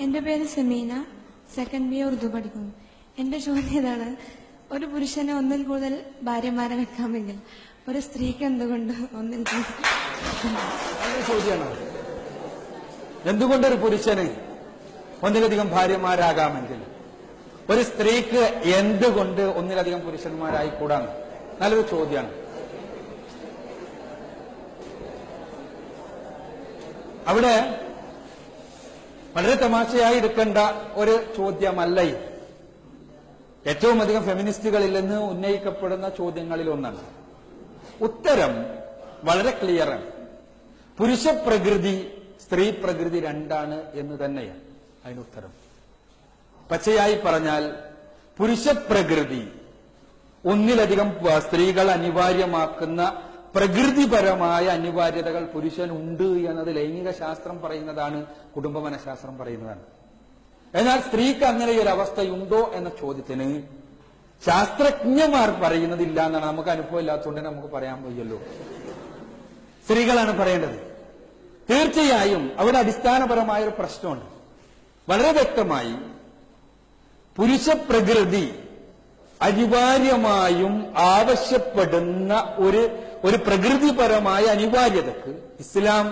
എന്റെ പേര് Semeena. Second B Urdu പഠിക്കുന്നു. എന്റെ ചോദ്യം ഇതാണ്. ഒരു പുരുഷനെ ഒന്നിൽ കൂടുതൽ ഭാര്യമാരെ വെക്കാമെങ്കിൽ ഒരു സ്ത്രീക്ക് എന്തുകൊണ്ട് ഒന്നിൽ ചോദ്യമാണ്. എന്തുകൊണ്ട് ഒരു പുരുഷന് ഒന്നിലധികം ഭാര്യമാരാകാമെങ്കിൽ? ഒരു സ്ത്രീക്ക് എന്തുകൊണ്ട് ഒന്നിലധികം പുരുഷന്മാരായി പുരുഷന്മാരായിക്കൂടാന്ന് നല്ലൊരു ചോദ്യമാണ്. അവിടെ വളരെ തമാശയായി എടുക്കേണ്ട ഒരു ചോദ്യമല്ല ഏറ്റവും അധികം ഫെമിനിസ്റ്റുകളിൽ നിന്ന് ഉന്നയിക്കപ്പെടുന്ന ചോദ്യങ്ങളിൽ ഒന്നാണ്. ഉത്തരം വളരെ ക്ലിയറാണ്. പുരുഷ പ്രകൃതി സ്ത്രീ പ്രകൃതി രണ്ടാണ് എന്ന് തന്നെയാണ് അതിന് ഉത്തരം. പച്ചയായി പറഞ്ഞാൽ പുരുഷ പ്രകൃതി ഒന്നിലധികം സ്ത്രീകൾ അനിവാര്യമാക്കുന്ന പ്രകൃതിപരമായ അനിവാര്യതകൾ പുരുഷനുണ്ട് എന്നത് ലൈംഗിക ശാസ്ത്രം പറയുന്നതാണ് കുടുംബ മനഃശാസ്ത്രം പറയുന്നതാണ്. എന്നാൽ സ്ത്രീക്ക് അങ്ങനെ ഒരു അവസ്ഥയുണ്ടോ എന്ന ചോദ്യത്തിന് ശാസ്ത്രജ്ഞന്മാർ പറയുന്നതില്ല എന്നാണ്. നമുക്ക് അനുഭവം ഇല്ലാത്തതുകൊണ്ട് നമുക്ക് പറയാൻ പോയല്ലോ സ്ത്രീകളാണ് പറയേണ്ടത്. തീർച്ചയായും അവിടെ അടിസ്ഥാനപരമായ ഒരു പ്രശ്നമുണ്ട്. വളരെ വ്യക്തമായി പുരുഷ പ്രകൃതി അനിവാര്യമായും ആവശ്യപ്പെടുന്ന ഒരു ഒരു പ്രകൃതിപരമായ അനിവാര്യതക്ക് ഇസ്ലാം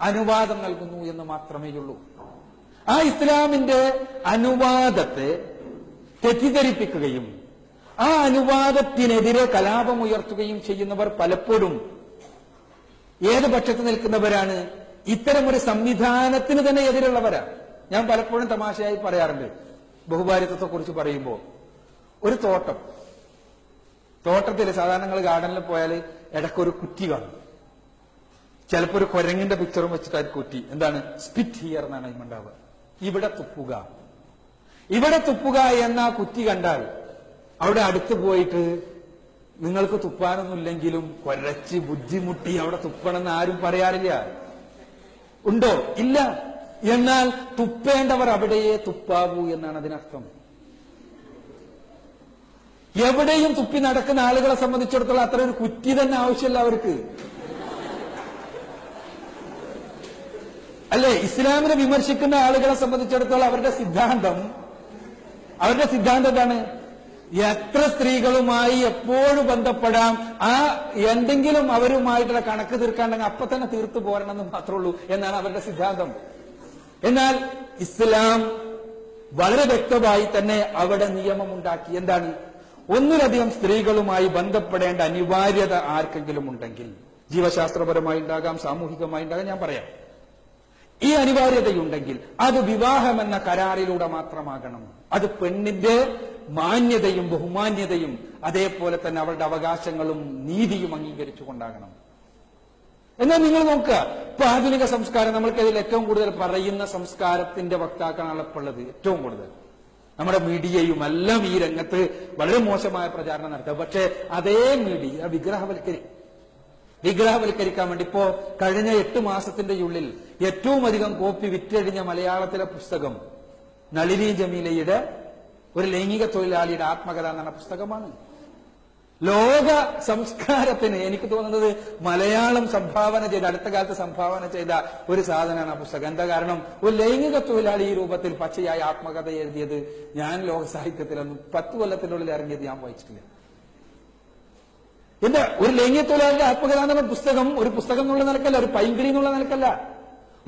അനുവാദം നൽകുന്നു എന്ന് മാത്രമേ ഉള്ളൂ. ആ ഇസ്ലാമിന്റെ അനുവാദത്തെ തെറ്റിദ്ധരിപ്പിക്കുകയും ആ അനുവാദത്തിനെതിരെ കലാപമുയർത്തുകയും ചെയ്യുന്നവർ പലപ്പോഴും ഏത് പക്ഷത്ത് നിൽക്കുന്നവരാണ് ഇത്തരം ഒരു സംവിധാനത്തിന് തന്നെ എതിരുള്ളവരാ ഞാൻ പലപ്പോഴും തമാശയായി പറയാറുണ്ട്. ബഹുഭാരിത്വത്തെ കുറിച്ച് പറയുമ്പോൾ ഒരു തോട്ടം. തോട്ടത്തിൽ സാധാരണ നിങ്ങൾ ഗാർഡനിൽ പോയാൽ ഇടയ്ക്കൊരു കുറ്റി കാണും. ചിലപ്പോൾ ഒരു കുരങ്ങിന്റെ പിക്ചറും വെച്ചിട്ട് ആ കുറ്റി. എന്താണ്? സ്പിറ്റ് ഹിയർ എന്നാണ് അതിമുണ്ടാവുക ഇവിടെ തുപ്പുക. ഇവിടെ തുപ്പുക എന്ന കുറ്റി കണ്ടാൽ അവിടെ അടുത്ത് പോയിട്ട് നിങ്ങൾക്ക് തുപ്പാനൊന്നുമില്ലെങ്കിലും കൊരച്ച് ബുദ്ധിമുട്ടി അവിടെ തുപ്പണമെന്ന് ആരും പറയാറില്ല. ഉണ്ടോ? ഇല്ല. എന്നാൽ തുപ്പേണ്ടവർ അവിടെയേ തുപ്പാവൂ എന്നാണ് അതിനർത്ഥം. എവിടെയും തുപ്പി നടക്കുന്ന ആളുകളെ സംബന്ധിച്ചിടത്തോളം അത്ര ഒരു കുറ്റി തന്നെ ആവശ്യമില്ല അവർക്ക്. അല്ലെ? ഇസ്ലാമിനെ വിമർശിക്കുന്ന ആളുകളെ സംബന്ധിച്ചിടത്തോളം അവരുടെ സിദ്ധാന്തം അവരുടെ സിദ്ധാന്തം എന്താണ്? എത്ര സ്ത്രീകളുമായി എപ്പോഴും ബന്ധപ്പെടാം ആ എന്തെങ്കിലും അവരുമായിട്ടുള്ള കണക്ക് തീർക്കാണ്ടെങ്കിൽ അപ്പൊ തന്നെ തീർത്തു പോരണമെന്ന് മാത്രമേ ഉള്ളൂ എന്നാണ് അവരുടെ സിദ്ധാന്തം. എന്നാൽ ഇസ്ലാം വളരെ വ്യക്തമായി തന്നെ അവിടെ നിയമമുണ്ടാക്കി. എന്താണ്? ഒന്നിലധികം സ്ത്രീകളുമായി ബന്ധപ്പെടേണ്ട അനിവാര്യത ആർക്കെങ്കിലും ഉണ്ടെങ്കിൽ ജീവശാസ്ത്രപരമായി ഉണ്ടാകാം സാമൂഹികമായി ഉണ്ടാകാം ഞാൻ പറയാം. ഈ അനിവാര്യതയുണ്ടെങ്കിൽ അത് വിവാഹം എന്ന കരാറിലൂടെ മാത്രമാകണം. അത് പെണ്ണിന്റെ മാന്യതയും ബഹുമാന്യതയും അതേപോലെ തന്നെ അവളുടെ അവകാശങ്ങളും നീതിയും അംഗീകരിച്ചുകൊണ്ടാകണം. എന്നാൽ നിങ്ങൾ നോക്കുക ഇപ്പൊ ആധുനിക സംസ്കാരം നമ്മൾക്കതിൽ ഏറ്റവും കൂടുതൽ പറയുന്ന സംസ്കാരത്തിന്റെ വക്താക്കളാണ് ഇപ്പോൾ ഉള്ളത് ഏറ്റവും കൂടുതൽ. നമ്മുടെ മീഡിയയും എല്ലാം ഈ രംഗത്ത് വളരെ മോശമായ പ്രചാരണം നടത്തുക പക്ഷേ അതേ മീഡിയ വിഗ്രഹവൽക്കരി വിഗ്രഹവൽക്കരിക്കാൻ വേണ്ടി ഇപ്പോ കഴിഞ്ഞ എട്ട് മാസത്തിന്റെ ഉള്ളിൽ ഏറ്റവും അധികം കോപ്പി വിറ്റഴിഞ്ഞ മലയാളത്തിലെ പുസ്തകം നളിനി ജമീലയുടെ ഒരു ലൈംഗിക തൊഴിലാളിയുടെ ആത്മകഥ എന്ന പുസ്തകമാണ്. ലോക സംസ്കാരത്തിന് എനിക്ക് തോന്നുന്നത് മലയാളം സംഭാവന ചെയ്ത അടുത്ത കാലത്ത് സംഭാവന ചെയ്ത ഒരു സാധനമാണ് ആ പുസ്തകം. എന്താ കാരണം? ഒരു ലൈംഗിക തൊഴിലാളി ഈ രൂപത്തിൽ പച്ചയായ ആത്മകഥ എഴുതിയത് ഞാൻ ലോക സാഹിത്യത്തിലൊന്നും പത്ത് കൊല്ലത്തിനുള്ളിൽ ഇറങ്ങിയത് ഞാൻ വായിച്ചിട്ടില്ല. എന്താ? ഒരു ലൈംഗിക തൊഴിലാളിയുടെ ആത്മകഥ എന്നുള്ള പുസ്തകം ഒരു പുസ്തകം എന്നുള്ള നിലക്കല്ല ഒരു പൈങ്കിളി എന്നുള്ള നിലക്കല്ല.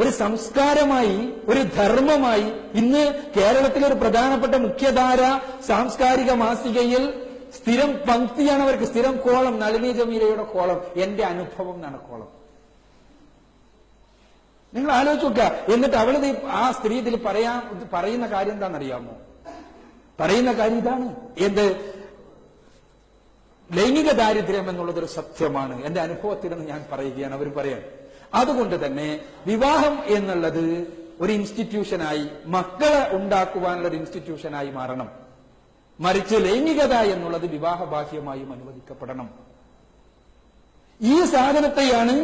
ഒരു സംസ്കാരമായി ഒരു ധർമ്മമായി ഇന്ന് കേരളത്തിലെ ഒരു പ്രധാനപ്പെട്ട മുഖ്യധാര സാംസ്കാരിക മാസികയിൽ സ്ഥിരം പങ്ക്തിയാണ് അവർക്ക്. സ്ഥിരം കോളം നളിനി ജമീലയുടെ കോളം എന്റെ അനുഭവം എന്നാണ് കോളം. നിങ്ങൾ ആലോചിച്ച് നോക്കുക. എന്നിട്ട് അവളത് ആ സ്ത്രീ ഇതിൽ പറയാൻ പറയുന്ന കാര്യം എന്താണെന്നറിയാമോ? പറയുന്ന കാര്യം ഇതാണ്. എന്ത്? ലൈംഗിക ദാരിദ്ര്യം എന്നുള്ളത് ഒരു സത്യമാണ്. എന്റെ അനുഭവത്തിൽ നിന്ന് ഞാൻ പറയുകയാണ്. അവർ പറയാൻ. അതുകൊണ്ട് തന്നെ വിവാഹം എന്നുള്ളത് ഒരു ഇൻസ്റ്റിറ്റ്യൂഷനായി മക്കളെ ഉണ്ടാക്കുവാനുള്ള ഒരു ഇൻസ്റ്റിറ്റ്യൂഷനായി മാറണം. മറിച്ച് ലൈംഗികത എന്നുള്ളത് വിവാഹബാഹ്യമായും അനുവദിക്കപ്പെടണം. ഈ സാധനത്തെയാണ്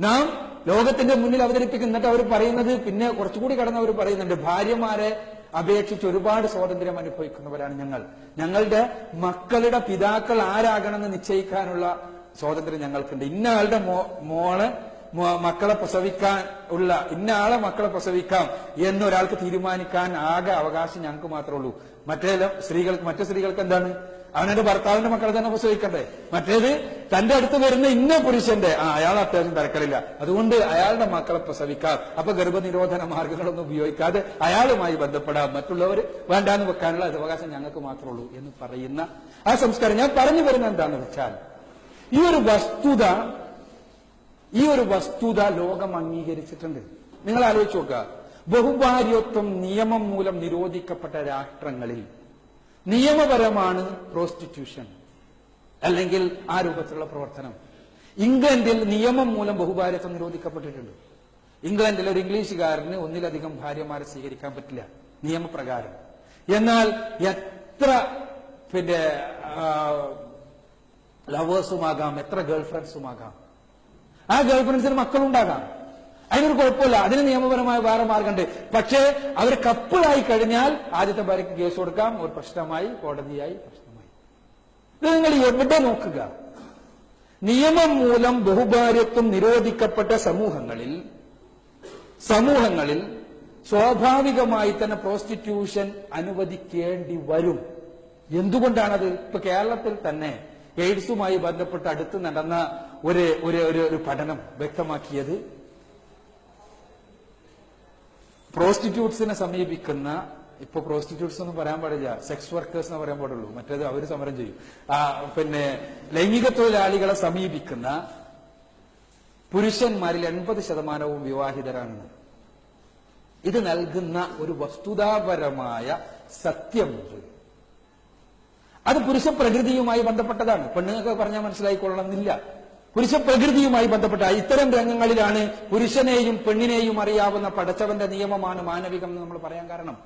നാം ലോകത്തിന്റെ മുന്നിൽ അവതരിപ്പിക്കുന്നത് എന്നിട്ട് അവർ പറയുന്നത് പിന്നെ കുറച്ചുകൂടി കടന്ന് അവർ പറയുന്നുണ്ട് ഭാര്യമാരെ അപേക്ഷിച്ച് ഒരുപാട് സ്വാതന്ത്ര്യം അനുഭവിക്കുന്നവരാണ് ഞങ്ങൾ. ഞങ്ങളുടെ മക്കളുടെ പിതാക്കൾ ആരാകണമെന്ന് നിശ്ചയിക്കാനുള്ള സ്വാതന്ത്ര്യം ഞങ്ങൾക്കുണ്ട്. ഇന്ന ആളുടെ മോ മോൾ മക്കളെ പ്രസവിക്കാൻ ഉള്ള ഇന്ന ആളെ മക്കളെ പ്രസവിക്കാം എന്നൊരാൾക്ക് തീരുമാനിക്കാൻ ആകെ അവകാശം ഞങ്ങൾക്ക് മാത്രമേ ഉള്ളൂ. മറ്റേ സ്ത്രീകൾക്ക് മറ്റു സ്ത്രീകൾക്ക് എന്താണ്? അവനെന്റെ ഭർത്താവിന്റെ മക്കളെ തന്നെ പ്രസവിക്കട്ടെ മറ്റേത് തന്റെ അടുത്ത് വരുന്ന ഇന്ന പുരുഷന്റെ ആ അയാൾ അത്യാവശ്യം തിരക്കലില്ല. അതുകൊണ്ട് അയാളുടെ മക്കളെ പ്രസവിക്കാം. അപ്പൊ ഗർഭനിരോധന മാർഗങ്ങളൊന്നും ഉപയോഗിക്കാതെ അയാളുമായി ബന്ധപ്പെടാം. മറ്റുള്ളവർ വേണ്ടാന്ന് വെക്കാനുള്ള അവകാശം ഞങ്ങൾക്ക് മാത്രമേ ഉള്ളൂ എന്ന് പറയുന്ന ആ സംസ്കാരം. ഞാൻ പറഞ്ഞു വരുന്നത് എന്താണെന്ന് വെച്ചാൽ ഈ ഒരു വസ്തുത ഈ ഒരു വസ്തുത ലോകം അംഗീകരിച്ചിട്ടുണ്ട്. നിങ്ങൾ ആലോചിച്ച് നോക്കുക. ബഹുഭാര്യത്വം നിയമം മൂലം നിരോധിക്കപ്പെട്ട രാഷ്ട്രങ്ങളിൽ നിയമപരമാണ് പ്രോസ്റ്റിറ്റ്യൂഷൻ അല്ലെങ്കിൽ ആ രൂപത്തിലുള്ള പ്രവർത്തനം. ഇംഗ്ലണ്ടിൽ നിയമം മൂലം ബഹുഭാര്യത്വം നിരോധിക്കപ്പെട്ടിട്ടുണ്ട്. ഇംഗ്ലണ്ടിൽ ഒരു ഇംഗ്ലീഷുകാരന് ഒന്നിലധികം ഭാര്യമാരെ സ്വീകരിക്കാൻ പറ്റില്ല നിയമപ്രകാരം. എന്നാൽ എത്ര പിന്നെ ലവേഴ്സുമാകാം എത്ര ഗേൾ ഫ്രണ്ട്സുമാകാം ആ ഗേൾ ഫ്രണ്ട്സിന് മക്കളുണ്ടാകാം. അതിനൊരു കുഴപ്പമില്ല. അതിന് നിയമപരമായ വേറെ മാർഗമുണ്ട്. പക്ഷേ അവർ കപ്പിളായി കഴിഞ്ഞാൽ ആദ്യത്തെ ഭാര്യയ്ക്ക് കേസ് കൊടുക്കാം. ഒരു പ്രശ്നമായി കോടതിയായി പ്രശ്നമായി. ഇത് നിങ്ങൾ എവിടെ നോക്കുക. നിയമം മൂലം ബഹുഭാര്യത്വം നിരോധിക്കപ്പെട്ട സമൂഹങ്ങളിൽ സമൂഹങ്ങളിൽ സ്വാഭാവികമായി തന്നെ പ്രോസ്റ്റിറ്റ്യൂഷൻ അനുവദിക്കേണ്ടി വരും. എന്തുകൊണ്ടാണത്? ഇപ്പൊ കേരളത്തിൽ തന്നെ എയ്ഡ്സുമായി ബന്ധപ്പെട്ട് അടുത്ത് നടന്ന ഒരു ഒരു ഒരു പഠനം വ്യക്തമാക്കിയത് പ്രോസ്റ്റിറ്റ്യൂട്ട്സിനെ സമീപിക്കുന്ന ഇപ്പൊ പ്രോസ്റ്റിറ്റ്യൂട്ട്സ് ഒന്നും പറയാൻ പാടില്ല സെക്സ് വർക്കേഴ്സ് എന്ന് പറയാൻ പാടുള്ളൂ. മറ്റേത് അവർ സമരം ചെയ്യും. ആ പിന്നെ ലൈംഗിക തൊഴിലാളികളെ സമീപിക്കുന്ന പുരുഷന്മാരിൽ എൺപത് ശതമാനവും വിവാഹിതരാണ് ഇത് നൽകുന്ന ഒരു വസ്തുതാപരമായ സത്യമുണ്ട് അത് പുരുഷ പ്രകൃതിയുമായി ബന്ധപ്പെട്ടതാണ്. പെണ്ണുങ്ങൾക്ക് പറഞ്ഞാൽ മനസ്സിലായിക്കൊള്ളണമെന്നില്ല. പുരുഷ പ്രകൃതിയുമായി ബന്ധപ്പെട്ട ഇത്തരം രംഗങ്ങളിലാണ് പുരുഷനെയും പെണ്ണിനെയും അറിയാവുന്ന പടച്ചവന്റെ നിയമമാണ് മാനവികം എന്ന് നമ്മൾ പറയാൻ കാരണം.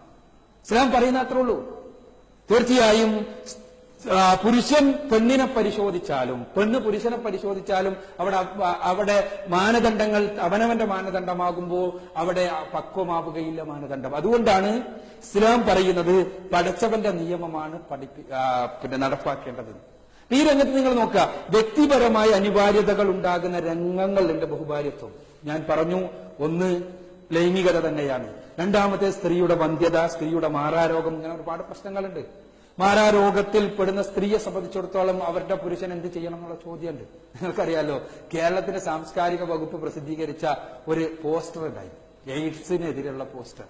ഇസ്ലാം പറയുന്ന അത്രേ ഉള്ളൂ. തീർച്ചയായും പുരുഷൻ പെണ്ണിനെ പരിശോധിച്ചാലും പെണ്ണ് പുരുഷനെ പരിശോധിച്ചാലും അവിടെ അവ- അവിടെ മാനദണ്ഡങ്ങൾ അവനവന്റെ മാനദണ്ഡമാകുമ്പോൾ അവിടെ പക്വമാവുകയില്ല മാനദണ്ഡം. അതുകൊണ്ടാണ് ഇസ്ലാം പറയുന്നത് പടച്ചവന്റെ നിയമമാണ് പഠിപ്പി പിന്നെ നടപ്പാക്കേണ്ടത്. ഈ രംഗത്ത് നിങ്ങൾ നോക്കുക. വ്യക്തിപരമായ അനിവാര്യതകൾ ഉണ്ടാകുന്ന രംഗങ്ങളുണ്ട് ബഹുഭാര്യത്വം ഞാൻ പറഞ്ഞു ഒന്ന് ലൈംഗികത തന്നെയാണ്. രണ്ടാമത്തെ സ്ത്രീയുടെ വന്ധ്യത സ്ത്രീയുടെ മാറാരോഗം ഇങ്ങനെ ഒരുപാട് പ്രശ്നങ്ങളുണ്ട്. മാറാരോഗത്തിൽ പെടുന്ന സ്ത്രീയെ സംബന്ധിച്ചിടത്തോളം അവരുടെ പുരുഷൻ എന്ത് ചെയ്യണം എന്നുള്ള ചോദ്യമുണ്ട്. നിങ്ങൾക്കറിയാലോ കേരളത്തിന്റെ സാംസ്കാരിക വകുപ്പ് പ്രസിദ്ധീകരിച്ച ഒരു പോസ്റ്റർ ഉണ്ടായി എയ്ഡ്സിനെതിരെയുള്ള പോസ്റ്റർ.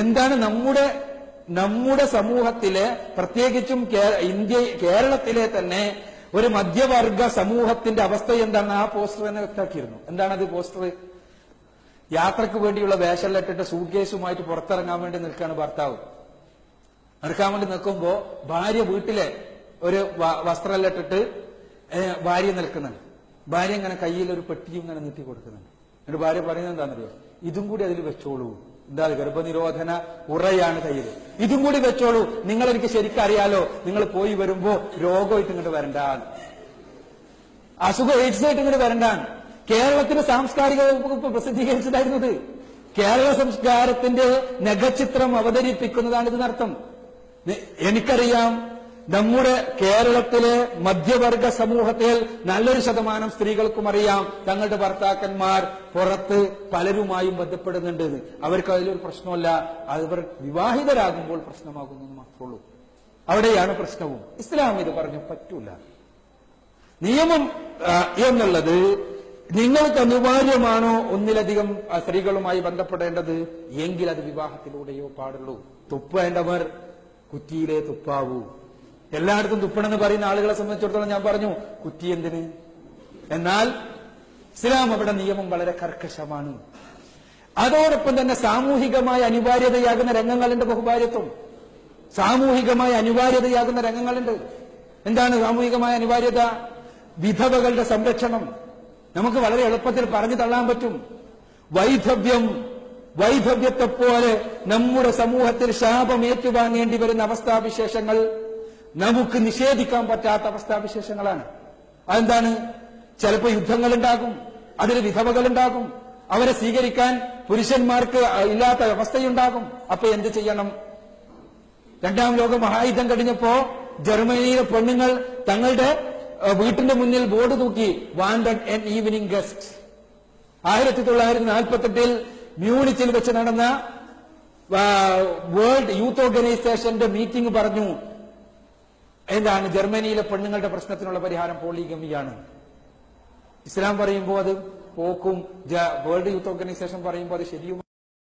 എന്താണ് നമ്മുടെ നമ്മുടെ സമൂഹത്തിലെ പ്രത്യേകിച്ചും ഇന്ത്യ കേരളത്തിലെ തന്നെ ഒരു മധ്യവർഗ സമൂഹത്തിന്റെ അവസ്ഥ എന്താണ് ആ പോസ്റ്റർ തന്നെ വ്യക്തമാക്കിയിരുന്നു. അത് പോസ്റ്റർ? യാത്രയ്ക്ക് വേണ്ടിയുള്ള വേഷമെല്ലാം ഇട്ടിട്ട് സൂട്ട്കേസുമായിട്ട് പുറത്തിറങ്ങാൻ വേണ്ടി നിൽക്കുകയാണ് ഭർത്താവ്. നിൽക്കാൻ വേണ്ടി നിൽക്കുമ്പോ ഭാര്യ വീട്ടിലെ ഒരു വസ്ത്രം ഇട്ടിട്ട് ഭാര്യ നിൽക്കുന്നുണ്ട്. ഭാര്യ ഇങ്ങനെ കയ്യിൽ ഒരു പെട്ടിയും ഇങ്ങനെ നീട്ടി കൊടുക്കുന്നുണ്ട്. എന്നിട്ട് ഭാര്യ പറയുന്നത് എന്താണെന്നറിയോ? ഇതും കൂടി അതിൽ വെച്ചോളൂ. എന്താ ഗർഭനിരോധന ഉറയാണ് കയ്യിൽ. ഇതും കൂടി വെച്ചോളൂ. നിങ്ങൾ എനിക്ക് ശരിക്കറിയാലോ. നിങ്ങൾ പോയി വരുമ്പോ രോഗമായിട്ട് ഇങ്ങോട്ട് വരണ്ട അസുഖം എയ്ഡ്സ് ആയിട്ട് ഇങ്ങോട്ട് വരണ്ടാണ് കേരളത്തിന്റെ സാംസ്കാരിക വകുപ്പ് പ്രസിദ്ധീകരിച്ചതായിരുന്നത് കേരള സംസ്കാരത്തിന്റെ നഖചിത്രം അവതരിപ്പിക്കുന്നതാണ് ഇതിനർത്ഥം. എനിക്കറിയാം. നമ്മുടെ കേരളത്തിലെ മധ്യവർഗ സമൂഹത്തിൽ നല്ലൊരു ശതമാനം സ്ത്രീകൾക്കും അറിയാം. തങ്ങളുടെ ഭർത്താക്കന്മാർ പുറത്ത് പലരുമായും ബന്ധപ്പെടുന്നുണ്ട്. അവർക്ക് അതിലൊരു പ്രശ്നമല്ല. അവർ വിവാഹിതരാകുമ്പോൾ പ്രശ്നമാകുന്നു മാത്രമുള്ളൂ അവിടെയാണ് പ്രശ്നവും. ഇസ്ലാം ഇത് പറഞ്ഞു പറ്റൂല. നിയമം എന്നുള്ളത് നിങ്ങൾക്ക് അനിവാര്യമാണോ ഒന്നിലധികം സ്ത്രീകളുമായി ബന്ധപ്പെടേണ്ടത്? എങ്കിൽ അത് വിവാഹത്തിലൂടെയോ പാടുള്ളൂ. തുപ്പേണ്ടവർ കുറ്റിയിലെ തുപ്പാവൂ. എല്ലായിടത്തും തുപ്പണമെന്ന് പറയുന്ന ആളുകളെ സംബന്ധിച്ചിടത്തോളം ഞാൻ പറഞ്ഞു കുറ്റി എന്തിന്? എന്നാൽ ഇസ്ലാം അവിടെ നിയമം വളരെ കർക്കശമാണ്. അതോടൊപ്പം തന്നെ സാമൂഹികമായ അനിവാര്യതയാകുന്ന രംഗങ്ങളുണ്ട് ബഹുഭാര്യത്വം. സാമൂഹികമായ അനിവാര്യതയാകുന്ന രംഗങ്ങളുണ്ട്. എന്താണ് സാമൂഹികമായ അനിവാര്യത? വിധവകളുടെ സംരക്ഷണം. നമുക്ക് വളരെ എളുപ്പത്തിൽ പറഞ്ഞു തള്ളാൻ പറ്റും. വൈധവ്യം വൈധവ്യത്തെ പോലെ നമ്മുടെ സമൂഹത്തിൽ ശാപം ഏറ്റുവാങ്ങേണ്ടി വരുന്ന അവസ്ഥാവിശേഷങ്ങൾ നമുക്ക് നിഷേധിക്കാൻ പറ്റാത്ത അവസ്ഥാവിശേഷങ്ങളാണ്. അതെന്താണ്? ചിലപ്പോൾ യുദ്ധങ്ങൾ ഉണ്ടാകും അതിൽ വിധവകൾ ഉണ്ടാകും അവരെ സ്വീകരിക്കാൻ പുരുഷന്മാർക്ക് ഇല്ലാത്ത അവസ്ഥയുണ്ടാകും അപ്പൊ എന്ത് ചെയ്യണം? രണ്ടാം ലോക മഹായുദ്ധം കഴിഞ്ഞപ്പോ ജർമ്മനിയിലെ പെണ്ണുങ്ങൾ തങ്ങളുടെ വീട്ടിന്റെ മുന്നിൽ ബോർഡ് തൂക്കി വാണ്ടഡ് എൻ ഈവനിങ് ഗസ്റ്റ് ആയിരത്തി തൊള്ളായിരത്തി നാൽപ്പത്തെട്ടിൽ മ്യൂണിച്ചിൽ വെച്ച് നടന്ന വേൾഡ് യൂത്ത് ഓർഗനൈസേഷന്റെ മീറ്റിംഗ് പറഞ്ഞു എന്താണ് ജർമ്മനിയിലെ പെണ്ണുങ്ങളുടെ പ്രശ്നത്തിനുള്ള പരിഹാരം? പോളിഗമിയാണ്. ഇസ്ലാം പറയുമ്പോൾ അത് പോക്കും വേൾഡ് യൂത്ത് ഓർഗനൈസേഷൻ പറയുമ്പോൾ അത് ശരിയും